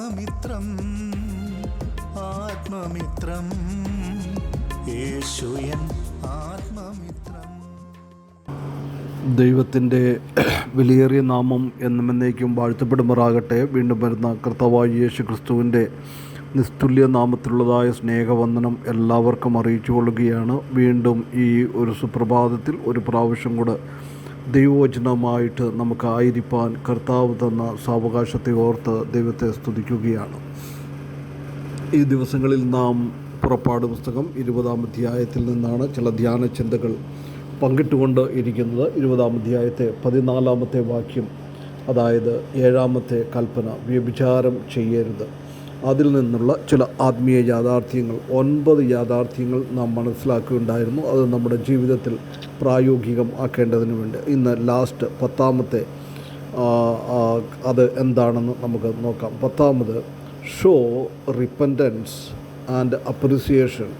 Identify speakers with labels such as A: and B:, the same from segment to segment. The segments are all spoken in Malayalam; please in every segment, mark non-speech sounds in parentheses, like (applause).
A: ആത്മമിത്രം ആത്മമിത്രം. യേശുയൻ ആത്മമിത്രം.
B: ദൈവത്തിന്റെ വിലയേറിയ നാമം എന്നുമെന്നേക്കും വാഴ്ത്തപ്പെടുമാറാകട്ടെ. വീണ്ടും വരുന്ന കർത്താവായ യേശു ക്രിസ്തുവിന്റെ നിസ്തുല്യ നാമത്തിലുള്ളതായ സ്നേഹവന്ദനം എല്ലാവർക്കും അറിയിച്ചു കൊള്ളുകയാണ്. വീണ്ടും ഈ ഒരു സുപ്രഭാതത്തിൽ ഒരു പ്രാവശ്യം കൂടെ ദൈവവചനമായിട്ട് നമുക്ക് ആയിരിക്കാൻ കർത്താവ് തന്ന സാവകാശത്തെ ഓർത്ത് ദൈവത്തെ സ്തുതിക്കുകയാണ്. ഈ ദിവസങ്ങളിൽ നാം പുറപ്പാട് പുസ്തകം ഇരുപതാം അധ്യായത്തിൽ നിന്നാണ് ചില ധ്യാന ചിന്തകൾ പങ്കിട്ടുകൊണ്ട് ഇരിക്കുന്നത്. ഇരുപതാം അധ്യായത്തെ പതിനാലാമത്തെ വാക്യം അതായത് ഏഴാമത്തെ കൽപ്പന വ്യഭിചാരം ചെയ്യരുത്. അതിൽ നിന്നുള്ള ചില ആത്മീയ യാഥാർത്ഥ്യങ്ങൾ ഒൻപത് യാഥാർത്ഥ്യങ്ങൾ നാം മനസ്സിലാക്കുകയുണ്ടായിരുന്നു. അത് നമ്മുടെ ജീവിതത്തിൽ പ്രായോഗികം ആക്കേണ്ടതിന് വേണ്ടി. ഇന്ന് ലാസ്റ്റ് പത്താമത്തെ അത് എന്താണെന്ന് നമുക്ക് നോക്കാം. പത്താമത് show repentance and appreciation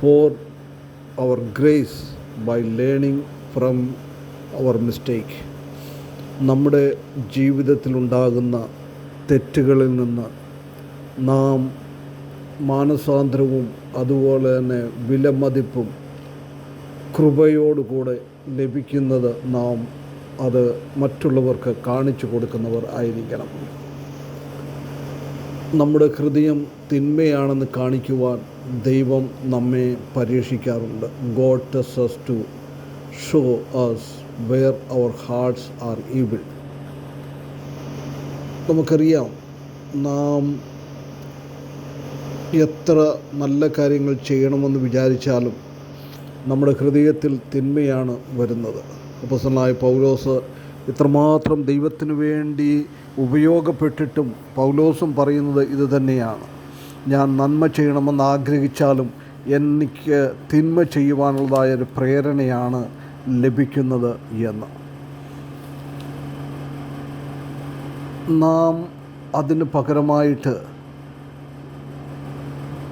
B: for our grace by learning from our mistake നമ്മുടെ ജീവിതത്തിലുണ്ടാകുന്ന തെറ്റുകളിൽ നിന്ന് നാം മാനസാന്തരവും അതുപോലെ തന്നെ വിലമതിപ്പും കൃപയോടുകൂടെ ലഭിക്കുന്നത് നാം അത് മറ്റുള്ളവർക്ക് കാണിച്ചു കൊടുക്കുന്നവർ ആയിരിക്കണം. നമ്മുടെ ഹൃദയം തിന്മയാണെന്ന് കാണിക്കുവാൻ ദൈവം നമ്മെ പരീക്ഷിക്കാറുണ്ട്. God tests us to show us where our hearts are evil നമുക്കറിയാം നാം എത്ര നല്ല കാര്യങ്ങൾ ചെയ്യണമെന്ന് വിചാരിച്ചാലും നമ്മുടെ ഹൃദയത്തിൽ തിന്മയാണ് വരുന്നത്. അപ്പസനായ പൗലോസ് ഇത്രമാത്രം ദൈവത്തിന് വേണ്ടി ഉപയോഗപ്പെട്ടിട്ടും പൗലോസും പറയുന്നത് ഇത് തന്നെയാണ്. ഞാൻ നന്മ ചെയ്യണമെന്ന് ആഗ്രഹിച്ചാലും എനിക്ക് തിന്മ ചെയ്യുവാനുള്ളതായ ഒരു പ്രേരണയാണ് ലഭിക്കുന്നത് എന്ന്. നാം അതിന് പകരമായിട്ട്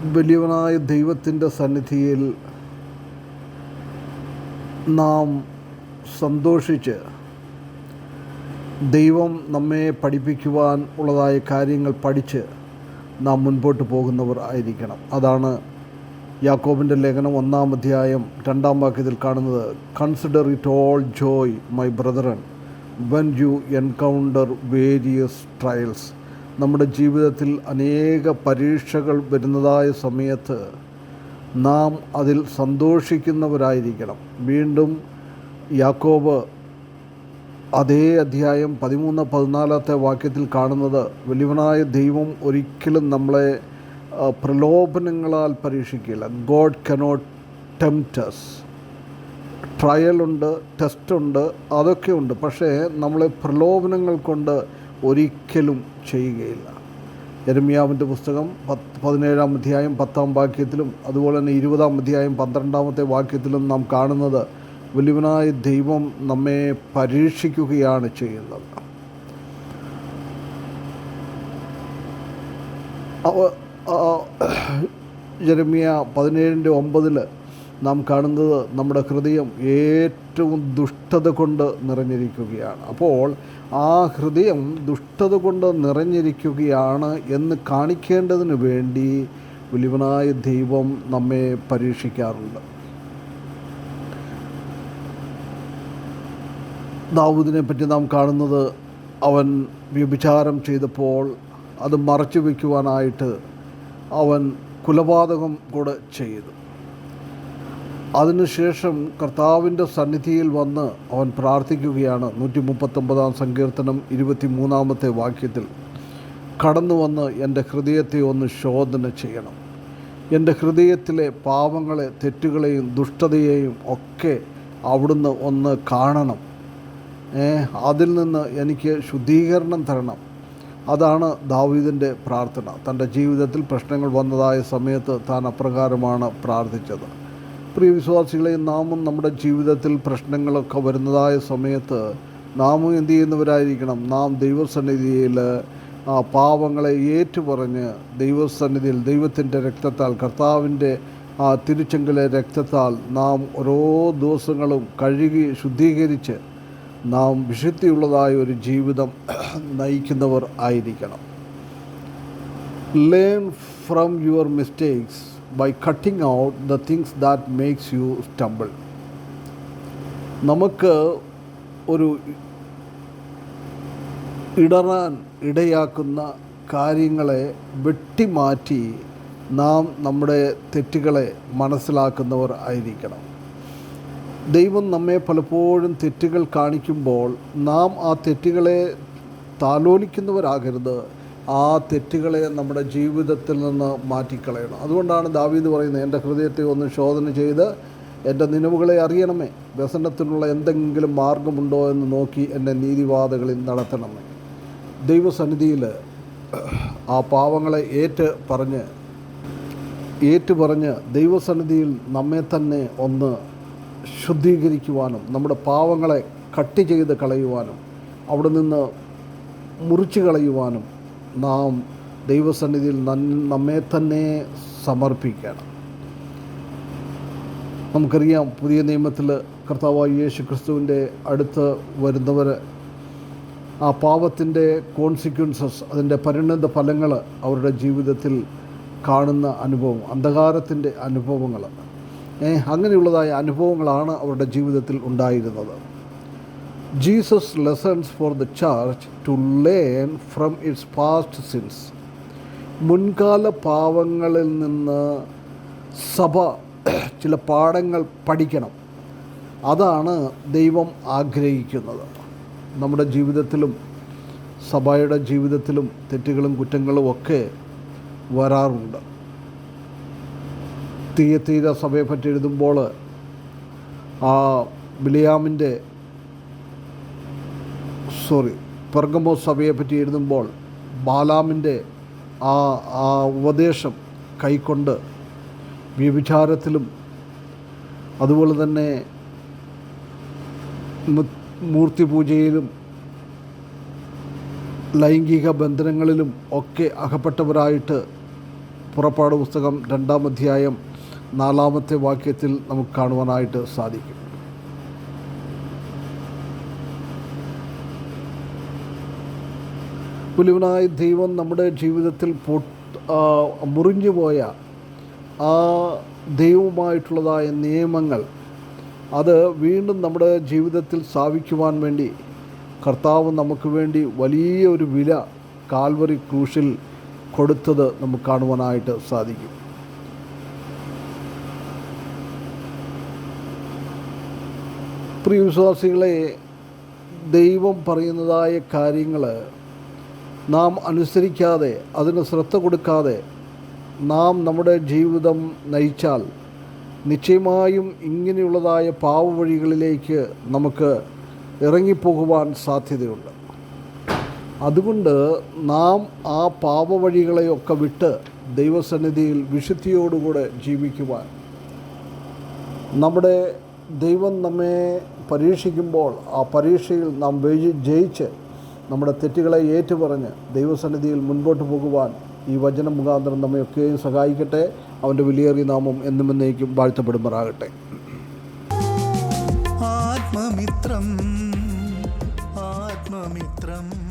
B: വലിയവനായ ദൈവത്തിന്റെ സന്നിധിയിൽ നാം സന്തോഷിച്ച് ദൈവം നമ്മെ പഠിപ്പിക്കുവാൻ ഉള്ളതായ കാര്യങ്ങൾ പഠിച്ച് നാം മുൻപോട്ട് പോകുന്നവർ ആയിരിക്കണം. അതാണ് യാക്കോബിന്റെ ലേഖനം ഒന്നാം അധ്യായം രണ്ടാം വാക്യത്തിൽ കാണുന്നത്. Consider it all joy my brethren when you encounter various trials നമ്മുടെ ജീവിതത്തിൽ അനേക പരീക്ഷകൾ വരുന്നതായ സമയത്ത് നാം അതിൽ സന്തോഷിക്കുന്നവരായിരിക്കണം. വീണ്ടും യാക്കോബ് അതേ അധ്യായം പതിമൂന്ന് പതിനാലാമത്തെ വാക്യത്തിൽ കാണുന്നത് വലിയവനായ ദൈവം ഒരിക്കലും നമ്മളെ പ്രലോഭനങ്ങളാൽ പരീക്ഷിക്കില്ല. ഗോഡ് കനോട്ട് ടെംപ്റ്റസ് ട്രയലുണ്ട് ടെസ്റ്റുണ്ട് അതൊക്കെ ഉണ്ട്. പക്ഷേ നമ്മളെ പ്രലോഭനങ്ങൾ കൊണ്ട് ഒരിക്കലും ചെയ്യുകയില്ല. എരമിയാവിന്റെ പുസ്തകം പത്ത് പതിനേഴാം അധ്യായം പത്താം വാക്യത്തിലും അതുപോലെ തന്നെ ഇരുപതാം അധ്യായം പന്ത്രണ്ടാമത്തെ വാക്യത്തിലും നാം കാണുന്നത് വലിയവനായ ദൈവം നമ്മെ പരീക്ഷിക്കുകയാണ് ചെയ്യുന്നത്. ജെറമിയ പതിനേഴിന്റെ ഒമ്പതിൽ നാം കാണുന്നത് നമ്മുടെ ഹൃദയം ഏറ്റവും ദുഷ്ടത കൊണ്ട് നിറഞ്ഞിരിക്കുകയാണ്. അപ്പോൾ ആ ഹൃദയം ദുഷ്ടത കൊണ്ട് നിറഞ്ഞിരിക്കുകയാണ് എന്ന് കാണിക്കേണ്ടതിന് വേണ്ടി വലിയവനായ ദൈവം നമ്മെ പരീക്ഷിക്കാറുണ്ട്. ദാവൂദിനെ പറ്റി നാം കാണുന്നത് അവൻ വ്യഭിചാരം ചെയ്തപ്പോൾ അത് മറച്ചു വയ്ക്കുവാനായിട്ട് അവൻ കുലപാതകം കൂടെ ചെയ്തു. അതിനുശേഷം കർത്താവിന്റെ സന്നിധിയിൽ വന്ന് അവൻ പ്രാർത്ഥിക്കുകയാണ്. നൂറ്റി മുപ്പത്തൊമ്പതാം സങ്കീർത്തനം ഇരുപത്തി മൂന്നാമത്തെ വാക്യത്തിൽ. കടന്നു വന്ന് എന്റെ ഹൃദയത്തെ ഒന്ന് ശോധന ചെയ്യണം. എന്റെ ഹൃദയത്തിലെ പാവങ്ങളെ തെറ്റുകളെയും ദുഷ്ടതയെയും ഒക്കെ അവിടുന്ന് ഒന്ന് കാണണം. അതിൽ നിന്ന് എനിക്ക് ശുദ്ധീകരണം തരണം. അതാണ് ദാവീദിന്റെ പ്രാർത്ഥന. തന്റെ ജീവിതത്തിൽ പ്രശ്നങ്ങൾ വന്നതായ സമയത്ത് താൻ അപ്രകാരമാണ് പ്രാർത്ഥിച്ചത്. പ്രിയ വിശ്വാസികളെ നാമും നമ്മുടെ ജീവിതത്തിൽ പ്രശ്നങ്ങളൊക്കെ വരുന്നതായ സമയത്ത് നാമും എന്തു ചെയ്യുന്നവരായിരിക്കണം? നാം ദൈവസന്നിധിയിൽ ആ പാവങ്ങളെ ഏറ്റുപറഞ്ഞ് ദൈവസന്നിധിയിൽ ദൈവത്തിന്റെ രക്തത്താൽ കർത്താവിന്റെ ആ തിരുച്ചെങ്കിലെ രക്തത്താൽ നാം ഓരോ ദിവസങ്ങളും കഴുകി ശുദ്ധീകരിച്ച് നാം വിശുദ്ധിയുള്ളതായ ഒരു ജീവിതം നയിക്കുന്നവർ ആയിരിക്കണം. Learn from your mistakes by cutting out the things that makes you stumble നമുക്ക് ഒരു ഇടറാൻ ഇടയാക്കുന്ന കാര്യങ്ങളെ വെട്ടിമാറ്റി നാം നമ്മുടെ തെറ്റുകളെ മനസ്സിലാക്കുന്നവർ ആയിരിക്കണം. ദൈവം നമ്മെ പലപ്പോഴും തെറ്റുകൾ കാണിക്കുമ്പോൾ നാം ആ തെറ്റുകളെ താലോലിക്കുന്നവരാകരുത്. ആ തെറ്റുകളെ നമ്മുടെ ജീവിതത്തിൽ നിന്ന് മാറ്റിക്കളയണം. അതുകൊണ്ടാണ് ദാവീദ് പറയുന്നത് എന്റെ ഹൃദയത്തെ ഒന്ന് ശോധന ചെയ്ത് എന്റെ നിലവുകളെ അറിയണമേ. വ്യസനത്തിനുള്ള എന്തെങ്കിലും മാർഗമുണ്ടോ എന്ന് നോക്കി എന്റെ നീതിവാദകളിൽ നടത്തണമേ. ദൈവസന്നിധിയിൽ ആ പാവങ്ങളെ ഏറ്റ് പറഞ്ഞ് ഏറ്റു പറഞ്ഞ് ദൈവസന്നിധിയിൽ നമ്മെ തന്നെ ഒന്ന് ശുദ്ധീകരിക്കുവാനും നമ്മുടെ പാവങ്ങളെ കട്ട് ചെയ്ത് കളയുവാനും അവിടെ നിന്ന് മുറിച്ചു കളയുവാനും നാം ദൈവസന്നിധിയിൽ നമ്മെ തന്നെ സമർപ്പിക്കണം. നമുക്കറിയാം പുതിയ നിയമത്തിൽ കർത്താവായി യേശു ക്രിസ്തുവിന്റെ അടുത്ത് വരുന്നവർ ആ പാപത്തിന്റെ കോൺസിക്വൻസസ് അതിന്റെ പരിണിത ഫലങ്ങൾ അവരുടെ ജീവിതത്തിൽ കാണുന്ന അനുഭവം അന്ധകാരത്തിന്റെ അനുഭവങ്ങൾ. അങ്ങനെയുള്ളതായ അനുഭവങ്ങളാണ് അവരുടെ ജീവിതത്തിൽ ഉണ്ടായിരുന്നത്. Jesus lessons for the church to learn from its past sins മുൻകാല പാവങ്ങളിൽ നിന്ന് സഭ (clears throat) ചില പാഠങ്ങൾ പഠിക്കണം. അതാണ് ദൈവം ആഗ്രഹിക്കുന്നത്. നമ്മുടെ ജീവിതത്തിലും സഭയുടെ ജീവിതത്തിലും തെറ്റുകളും കുറ്റങ്ങളും ഒക്കെ വരാറുണ്ട്. തീയത്തീര സഭയെ പറ്റി എഴുതുമ്പോൾ ആ ബിലിയാമിന്റെ സോറി പെർഗമോ സഭയെ പറ്റി എഴുതുമ്പോൾ ബാലാമിന്റെ ആ ആ ഉപദേശം കൈക്കൊണ്ട് വ്യഭിചാരത്തിലും അതുപോലെ തന്നെ മൂർത്തി പൂജയിലും ലൈംഗിക ബന്ധനങ്ങളിലും ഒക്കെ അകപ്പെട്ടവരായിട്ട് പുറപ്പാട് പുസ്തകം രണ്ടാം അധ്യായം നാലാമത്തെ വാക്യത്തിൽ നമുക്ക് കാണുവാനായിട്ട് സാധിക്കും. പുലിവനായ ദൈവം നമ്മുടെ ജീവിതത്തിൽ പൊട്ട് മുറിഞ്ഞു മുറിഞ്ഞുപോയ ആ ദൈവമായിട്ടുള്ളതായ നിയമങ്ങൾ അത് വീണ്ടും നമ്മുടെ ജീവിതത്തിൽ സ്ഥാപിക്കുവാൻ വേണ്ടി കർത്താവ് നമുക്ക് വേണ്ടി വലിയ ഒരു വില കാൽവറി ക്രൂശിൽ കൊടുത്തത് നമുക്ക് കാണുവാനായിട്ട് സാധിക്കും. പ്രിയ വിശ്വാസികളെ ദൈവം പറയുന്നതായ കാര്യങ്ങൾ നാം അനുസരിക്കാതെ അതിന് ശ്രദ്ധ കൊടുക്കാതെ നാം നമ്മുടെ ജീവിതം നയിച്ചാൽ നിശ്ചയമായും ഇങ്ങനെയുള്ളതായ പാവവഴികളിലേക്ക് നമുക്ക് ഇറങ്ങിപ്പോകുവാൻ സാധ്യതയുണ്ട്. അതുകൊണ്ട് നാം ആ പാപവഴികളെയൊക്കെ വിട്ട് ദൈവസന്നിധിയിൽ വിശുദ്ധിയോടുകൂടെ ജീവിക്കുവാൻ. നമ്മുടെ ദൈവം നമ്മെ പരീക്ഷിക്കുമ്പോൾ ആ പരീക്ഷയിൽ നാം ജയിച്ച് നമ്മുടെ തെറ്റുകളെ ഏറ്റുപറഞ്ഞ് ദൈവസന്നിധിയിൽ മുൻപോട്ട് പോകുവാൻ ഈ വചനം മുഖാന്തരം നമ്മയൊക്കെയും സഹായിക്കട്ടെ. അവന്റെ വിലയേറിയ നാമം എന്നും എന്നേക്കും വാഴ്ത്തപ്പെടുമാറാകട്ടെ.
A: ആത്മമിത്രം ആത്മമിത്രം.